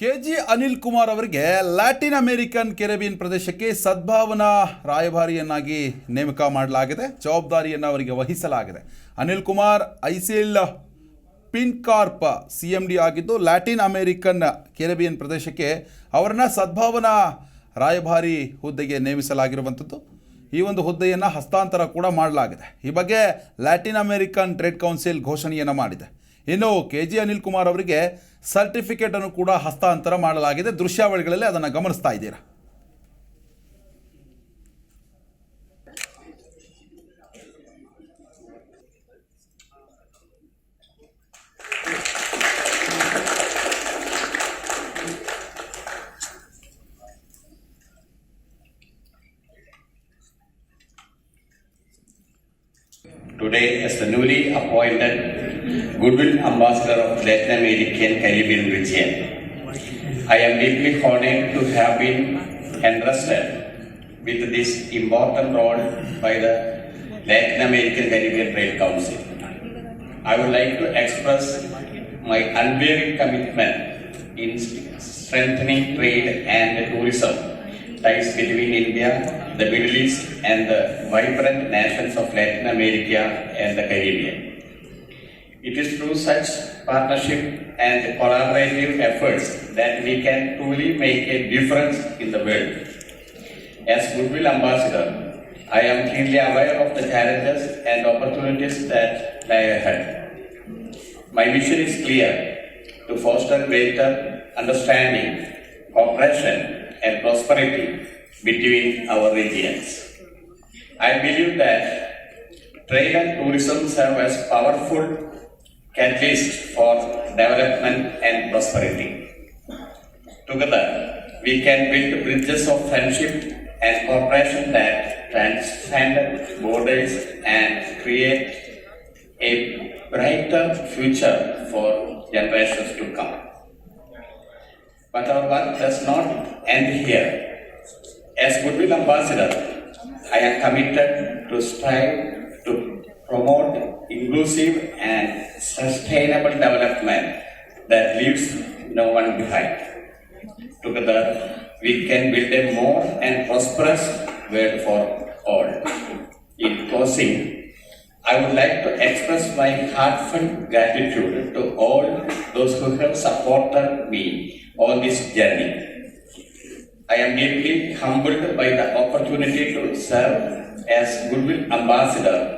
K G Anil Kumar ಅವರಿಗೆ Latin American Caribbean ಪ್ರದೇಶಕ್ಕೆ ಸದ್ಭಾವನಾ ರಾಯಭಾರಿಯನ್ನಾಗಿ ನೇಮಕ ಮಾಡಲಾಗಿದೆ, ಜವಾಬ್ದಾರಿಯನ್ನು ಅವರಿಗೆ ವಹಿಸಲಾಗಿದೆ. Anil Kumar ICL Fincorp C M D ಆಗಿದ್ದು, ಲ್ಯಾಟಿನ್ ಅಮೆರಿಕನ್ ಕೆರೆಬಿಯನ್ ಪ್ರದೇಶಕ್ಕೆ ಅವರನ್ನ ಸದ್ಭಾವನಾ ರಾಯಭಾರಿ ಹುದ್ದೆಗೆ ನೇಮಿಸಲಾಗಿರುವಂಥದ್ದು. ಈ ಒಂದು ಹುದ್ದೆಯನ್ನು ಹಸ್ತಾಂತರ ಕೂಡ ಮಾಡಲಾಗಿದೆ. ಈ ಬಗ್ಗೆ ಲ್ಯಾಟಿನ್ ಅಮೆರಿಕನ್ ಟ್ರೇಡ್ ಕೌನ್ಸಿಲ್ ಘೋಷಣೆಯನ್ನು ಮಾಡಿದೆ. ಇನ್ನು ಕೆ ಜಿ ಅನಿಲ್ ಕುಮಾರ್ ಅವರಿಗೆ ಸರ್ಟಿಫಿಕೇಟ್ ಅನ್ನು ಕೂಡ ಹಸ್ತಾಂತರ ಮಾಡಲಾಗಿದೆ. ದೃಶ್ಯಾವಳಿಗಳಲ್ಲಿ ಅದನ್ನು ಗಮನಿಸ್ತಾ ಇದ್ದೀರಾ? Today, as the newly appointed Goodwill Ambassador of Latin American Caribbean region, I am deeply honored to have been entrusted with this important role by the Latin American Caribbean Trade Council. I would like to express my unwavering commitment in strengthening trade and tourism ties between India, the Middle East, and the vibrant nations of Latin America and the Caribbean. It is through such partnership and collaborative efforts that we can truly make a difference in the world. As Goodwill Ambassador, I am keenly aware of the challenges and opportunities that lie ahead. My mission is clear to foster greater understanding, cooperation, and prosperity between our regions. I believe that trade and tourism serve as powerful catalyst for development and prosperity. Together, we can build bridges of friendship and cooperation that transcend borders and create a brighter future for generations to come. But our work does not end here. As Goodwill Ambassador, I am committed to strive to promote inclusive and sustainable development that leaves no one behind. Together, we can build a more and prosperous world for all. In closing, I would like to express my heartfelt gratitude to all those who have supported me on this journey. I am deeply humbled by the opportunity to serve as Goodwill Ambassador